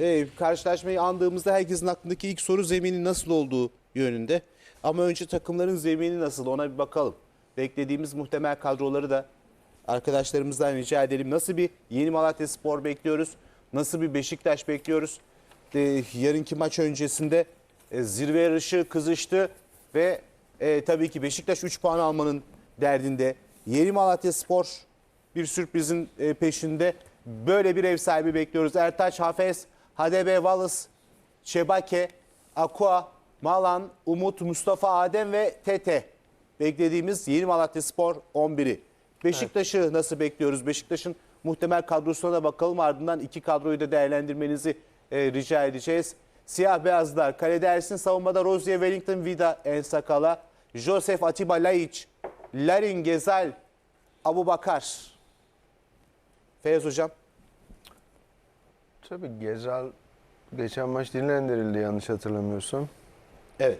e, karşılaşmayı andığımızda herkesin aklındaki ilk soru zeminin nasıl olduğu yönünde. Ama önce takımların zemini nasıl ona bir bakalım. Beklediğimiz muhtemel kadroları da arkadaşlarımızdan rica edelim. Nasıl bir yeni Malatya Spor bekliyoruz? Nasıl bir Beşiktaş bekliyoruz? E, yarınki maç öncesinde e, zirve yarışı kızıştı ve e, tabii ki Beşiktaş 3 puan almanın derdinde. Yeni Malatya Spor bir sürprizin e, peşinde. Böyle bir ev sahibi bekliyoruz. Ertaç, Hafez, HDB, Wallace, Şebake, Aqua, Malan, Umut, Mustafa Adem ve Tete. Beklediğimiz Yeni Malatya Spor 11'i. Beşiktaş'ı nasıl bekliyoruz? Beşiktaş'ın muhtemel kadrosuna da bakalım. Ardından iki kadroyu da değerlendirmenizi e, rica edeceğiz. Siyah beyazlar. Kalede Ersin, savunmada Rozier, Wellington, Vida, Ensakala, Josef Atiba Laiç, Larin Gezal, Abu Bakar. Feyyaz Hocam. Tabii Gezal geçen maç dinlendirildi yanlış hatırlamıyorsam. Evet.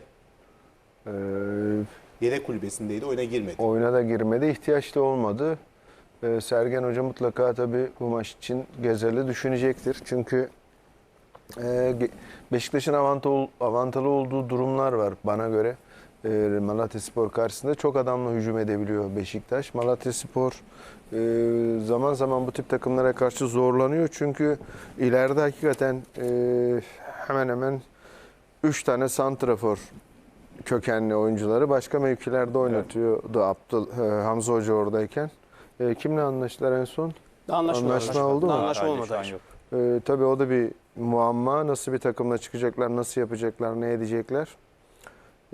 Ee, Yedek kulübesindeydi. Oyuna girmedi. oyuna da girmedi. ihtiyaç da olmadı. Ee, Sergen Hoca mutlaka tabii bu maç için Gezal'i düşünecektir. Çünkü e, Ge- Beşiktaş'ın avantalı, avantalı olduğu durumlar var bana göre. E, Malatya Spor karşısında çok adamla hücum edebiliyor Beşiktaş. Malatya Spor e, zaman zaman bu tip takımlara karşı zorlanıyor. Çünkü ileride hakikaten e, hemen hemen 3 tane santrafor kökenli oyuncuları başka mevkilerde oynatıyordu Abdül, e, Hamza Hoca oradayken. E, kimle anlaştılar en son? Anlaşma, Anlaşma oldu mu? Anlaşma olmadı. Ee, tabii o da bir muamma. Nasıl bir takımla çıkacaklar, nasıl yapacaklar, ne edecekler?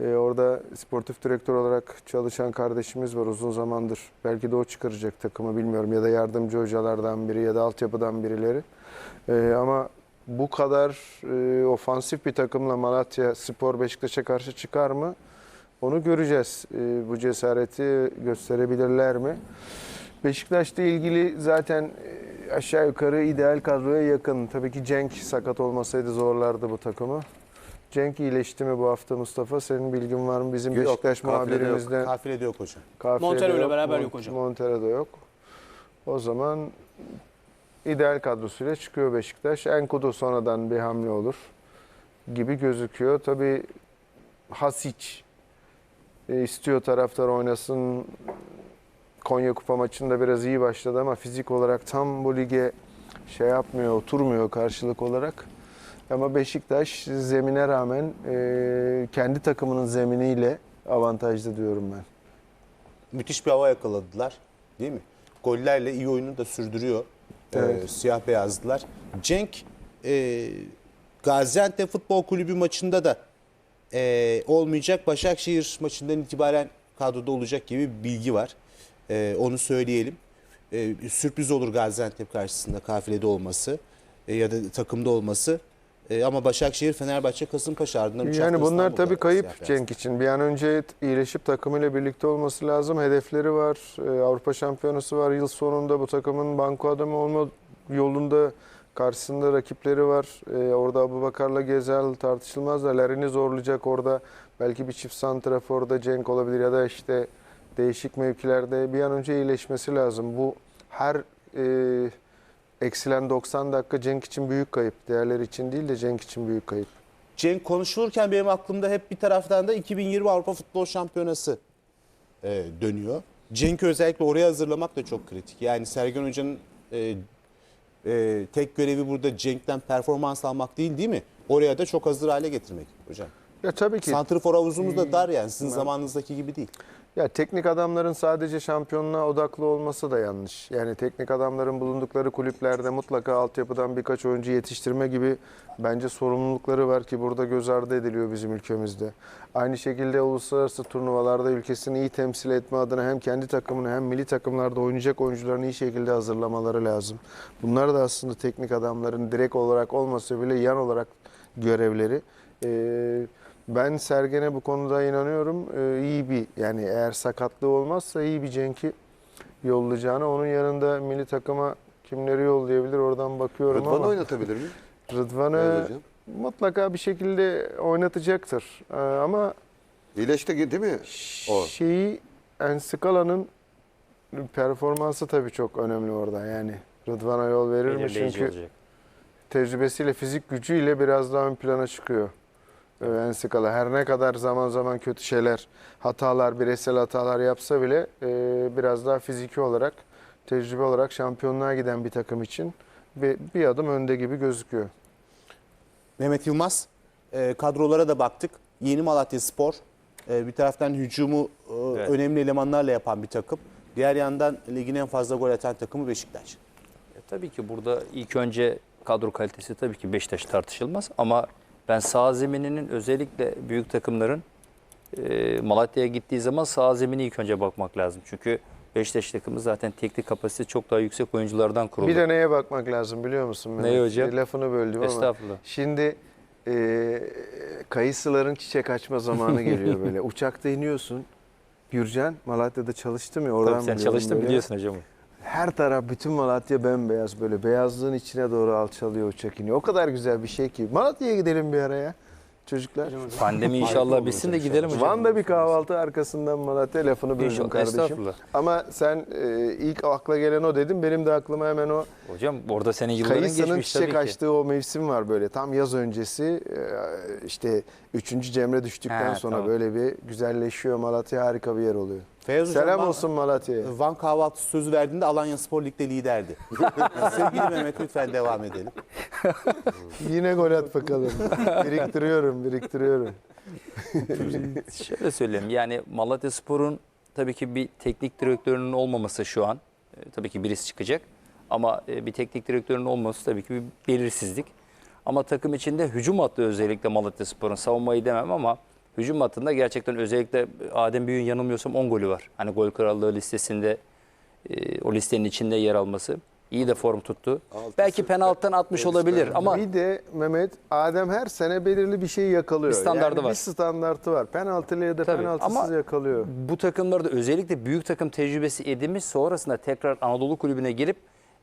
Ee, orada sportif direktör olarak çalışan kardeşimiz var uzun zamandır. Belki de o çıkaracak takımı bilmiyorum. Ya da yardımcı hocalardan biri ya da altyapıdan birileri. Ee, ama bu kadar e, ofansif bir takımla Malatya Spor Beşiktaş'a karşı çıkar mı? Onu göreceğiz. Ee, bu cesareti gösterebilirler mi? Beşiktaş'la ilgili zaten e, aşağı yukarı ideal kadroya yakın. Tabii ki Cenk sakat olmasaydı zorlardı bu takımı. Cenk iyileşti mi bu hafta Mustafa? Senin bilgin var mı? Bizim Yok, Beşiktaş muhabirimizden Kafilede yok hocam. kafilede Montero ile yok, beraber yok hocam. Montero'da yok. O zaman ideal kadrosuyla çıkıyor Beşiktaş. Enkudu sonradan bir hamle olur gibi gözüküyor. Tabii Hasic e, istiyor taraftar oynasın. Konya Kupa maçında biraz iyi başladı ama fizik olarak tam bu lige şey yapmıyor, oturmuyor karşılık olarak. Ama Beşiktaş zemine rağmen e, kendi takımının zeminiyle avantajlı diyorum ben. Müthiş bir hava yakaladılar. Değil mi? Gollerle iyi oyunu da sürdürüyor. Ee, Evet. siyah beyazlılar. Cenk e, Gaziantep Futbol Kulübü maçında da e, olmayacak. Başakşehir maçından itibaren kadroda olacak gibi bir bilgi var. E, onu söyleyelim. E, sürpriz olur Gaziantep karşısında kafilede olması e, ya da takımda olması. E, ama Başakşehir, Fenerbahçe, Kasımpaşa ardından üç Yani hafta bunlar İstanbul'da tabii kayıp. Cenk için. Bir an önce iyileşip takımıyla birlikte olması lazım. Hedefleri var. Ee, Avrupa Şampiyonası var. Yıl sonunda bu takımın banko adamı olma yolunda karşısında rakipleri var. Ee, orada Abubakar'la Gezel tartışılmaz da Larin'i zorlayacak orada. Belki bir çift santraforda Cenk olabilir ya da işte değişik mevkilerde bir an önce iyileşmesi lazım. Bu her e, eksilen 90 dakika Cenk için büyük kayıp. Diğerleri için değil de Cenk için büyük kayıp. Cenk konuşulurken benim aklımda hep bir taraftan da 2020 Avrupa Futbol Şampiyonası e, dönüyor. Cenk'i özellikle oraya hazırlamak da çok kritik. Yani Sergen Hoca'nın e, e, tek görevi burada Cenk'ten performans almak değil değil mi? Oraya da çok hazır hale getirmek hocam. Ya tabii ki Santrfor havuzumuz da dar yani sizin zamanınızdaki gibi değil. Ya teknik adamların sadece şampiyonluğa odaklı olması da yanlış. Yani teknik adamların bulundukları kulüplerde mutlaka altyapıdan birkaç oyuncu yetiştirme gibi bence sorumlulukları var ki burada göz ardı ediliyor bizim ülkemizde. Aynı şekilde uluslararası turnuvalarda ülkesini iyi temsil etme adına hem kendi takımını hem milli takımlarda oynayacak oyuncularını iyi şekilde hazırlamaları lazım. Bunlar da aslında teknik adamların direkt olarak olmasa bile yan olarak görevleri. Ee, ben Sergen'e bu konuda inanıyorum. Ee, iyi bir yani eğer sakatlığı olmazsa iyi bir Cenk'i yollayacağını. Onun yanında milli takıma kimleri yollayabilir oradan bakıyorum Rıdvan'ı ama oynatabilir mi? Rıdvan'ı mutlaka bir şekilde oynatacaktır. Ee, ama İyileşti değil mi? O. şeyi Ensikala'nın performansı tabii çok önemli orada. Yani Rıdvan'a yol verir mi? Çünkü olacak. tecrübesiyle, fizik gücüyle biraz daha ön plana çıkıyor. Ee, Enskala her ne kadar zaman zaman kötü şeyler, hatalar, bireysel hatalar yapsa bile e, biraz daha fiziki olarak, tecrübe olarak şampiyonluğa giden bir takım için bir, bir adım önde gibi gözüküyor. Mehmet Yılmaz e, kadrolara da baktık. Yeni Malatya Spor e, bir taraftan hücumu e, Evet. önemli elemanlarla yapan bir takım. Diğer yandan ligin en fazla gol atan takımı Beşiktaş. E, tabii ki burada ilk önce kadro kalitesi tabii ki Beşiktaş tartışılmaz ama ben sağ zemininin özellikle büyük takımların e, Malatya'ya gittiği zaman sağ zemine ilk önce bakmak lazım. Çünkü Beşiktaş takımı zaten teknik kapasitesi çok daha yüksek oyunculardan kuruldu. Bir de neye bakmak lazım biliyor musun? Neye hocam? Lafını böldüm ama. Estağfurullah. Şimdi e, kayısıların çiçek açma zamanı geliyor böyle. Uçakta iniyorsun. Gürcan Malatya'da çalıştım ya oradan Tabii sen çalıştın böyle. biliyorsun hocam. Her taraf bütün Malatya bembeyaz böyle. Beyazlığın içine doğru alçalıyor uçak iniyor. O kadar güzel bir şey ki. Malatya'ya gidelim bir araya çocuklar. Pandemi inşallah bitsin de gidelim hocam. Van'da bir kahvaltı arkasından Malatya lafını böldüm kardeşim. Ama sen e, ilk akla gelen o dedim. Benim de aklıma hemen o Hocam orada senin yılların geçmiş tabii çiçek ki. açtığı o mevsim var böyle. Tam yaz öncesi e, işte 3. Cemre düştükten He, sonra tamam. böyle bir güzelleşiyor. Malatya harika bir yer oluyor. Feyyaz Hocam, Selam Van- olsun Malatya'ya. Van kahvaltısı sözü verdiğinde Alanya Spor Lig'de liderdi. Sevgili Mehmet lütfen devam edelim. Yine gol at bakalım. biriktiriyorum, biriktiriyorum. Şöyle söyleyeyim yani Malatya Spor'un tabii ki bir teknik direktörünün olmaması şu an. e, tabii ki birisi çıkacak. Ama e, bir teknik direktörün olmaması tabii ki bir belirsizlik. Ama takım içinde hücum hattı özellikle Malatya Spor'un savunmayı demem ama hücum hattında gerçekten özellikle Adem Büyük'ün yanılmıyorsam 10 golü var. Hani gol krallığı listesinde e, o listenin içinde yer alması. İyi de form tuttu. Altısı Belki penaltıdan atmış olabilir ama Bir de Mehmet, Adem her sene belirli bir şey yakalıyor. Bir standardı yani var. Bir standartı var. Penaltılı ya da Tabii, penaltısız ama- yakalıyor. bu takımlarda özellikle büyük takım tecrübesi edinmiş sonrasında tekrar Anadolu kulübüne gelip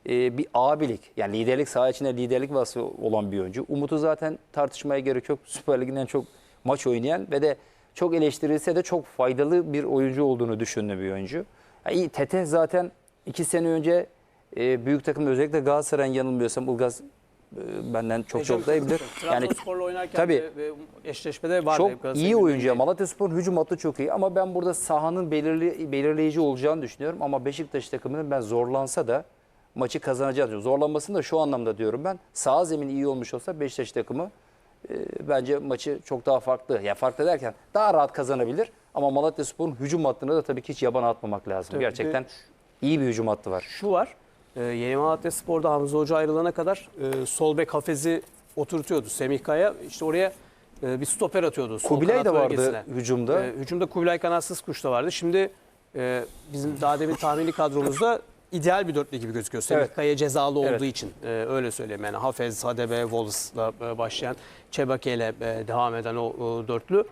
e, bir abilik yani liderlik saha içinde liderlik vasfı olan bir oyuncu. Umut'u zaten tartışmaya gerek yok. Süper Lig'in en çok maç oynayan ve de çok eleştirilse de çok faydalı bir oyuncu olduğunu düşündüğüm bir oyuncu. Yani iyi, Tete zaten iki sene önce e, büyük takımda özellikle Galatasaray'ın yanılmıyorsam Ilgaz e, benden çok çok daha iyi bilir. Yani Trabzonspor'la oynarken tabii. de ve eşleşmede vardı. çok iyi oyuncu. Malatya Spor'un hücum hattı çok iyi ama ben burada sahanın belirli, belirleyici olacağını düşünüyorum. Ama Beşiktaş takımının ben zorlansa da maçı kazanacağını düşünüyorum. Zorlanmasını da şu anlamda diyorum ben. Sağ zemin iyi olmuş olsa Beşiktaş takımı e, bence maçı çok daha farklı. Ya farklı derken daha rahat kazanabilir. Ama Malatya Spor'un hücum hattına da tabii ki hiç yabana atmamak lazım. Tabii, Gerçekten iyi bir hücum hattı var. Şu var. E, Yeni Malatya Spor'da Hamza Hoca ayrılana kadar e, sol bek Hafez'i oturtuyordu. Semih Kaya işte oraya e, bir stoper atıyordu. Sol Kubilay da vardı bölgesine. hücumda. E, hücumda Kubilay Kanatsız Kuş da vardı. Şimdi e, bizim daha demin tahmini kadromuzda ideal bir dörtlü gibi gözüküyor. Semih Evet. Kaya cezalı Evet. olduğu için e, öyle söyleyeyim. Yani Hafez, Hadebe, Wallace'la e, başlayan Çebake ile e, devam eden o, o dörtlü.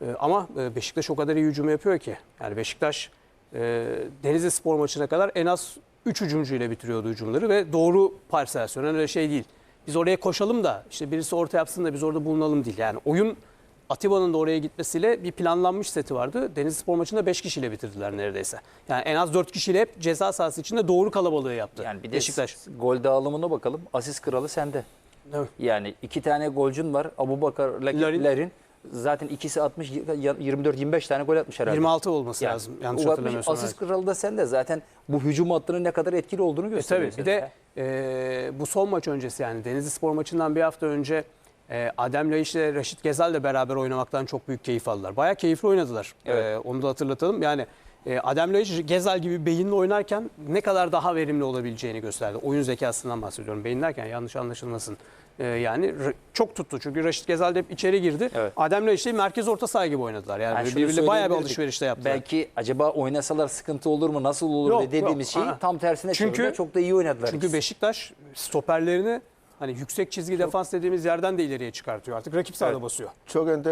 E, ama e, Beşiktaş o kadar iyi hücum yapıyor ki. Yani Beşiktaş e, Denizli Spor maçına kadar en az 3 hücumcuyla bitiriyordu hücumları ve doğru parselasyon. Öyle şey değil. Biz oraya koşalım da işte birisi orta yapsın da biz orada bulunalım değil. Yani oyun Atiba'nın da oraya gitmesiyle bir planlanmış seti vardı. Denizli Spor maçında 5 kişiyle bitirdiler neredeyse. Yani en az 4 kişiyle hep ceza sahası içinde doğru kalabalığı yaptı. Yani bir de Beşiktaş. gol dağılımına bakalım. Asist kralı sende. Evet. Yani iki tane golcün var. Abu Bakar Larin. Larin. Zaten ikisi 60 24-25 tane gol atmış herhalde. 26 olması Yani lazım yanlış hatırlamıyorsam. Asist kralı da sende. Zaten bu hücum hattının ne kadar etkili olduğunu E gösteriyor. tabii bir de e, bu son maç öncesi yani Denizli Spor maçından bir hafta önce e, Adem Laiş ile Raşit Gezel de beraber oynamaktan çok büyük keyif aldılar. Bayağı keyifli oynadılar. Evet. E, onu da hatırlatalım. Yani e, Adem Laiş Gezel gibi beyinle oynarken ne kadar daha verimli olabileceğini gösterdi. Oyun zekasından bahsediyorum. Beyin derken yanlış anlaşılmasın. E, yani çok tuttu. Çünkü Raşit Gezel de hep içeri girdi. Evet. Adem Laiş de merkez orta saha gibi oynadılar. Yani, Yani şunu birbiriyle bayağı bir alışverişte yaptılar. Belki acaba oynasalar sıkıntı olur mu, nasıl olur Yok, de dediğimiz yok. şeyi tam tersine Çünkü-. Çok da iyi oynadılar. Çünkü ikisi. Beşiktaş stoperlerini hani yüksek çizgi defans dediğimiz yerden de ileriye çıkartıyor artık. Rakip sahada basıyor. Çok enter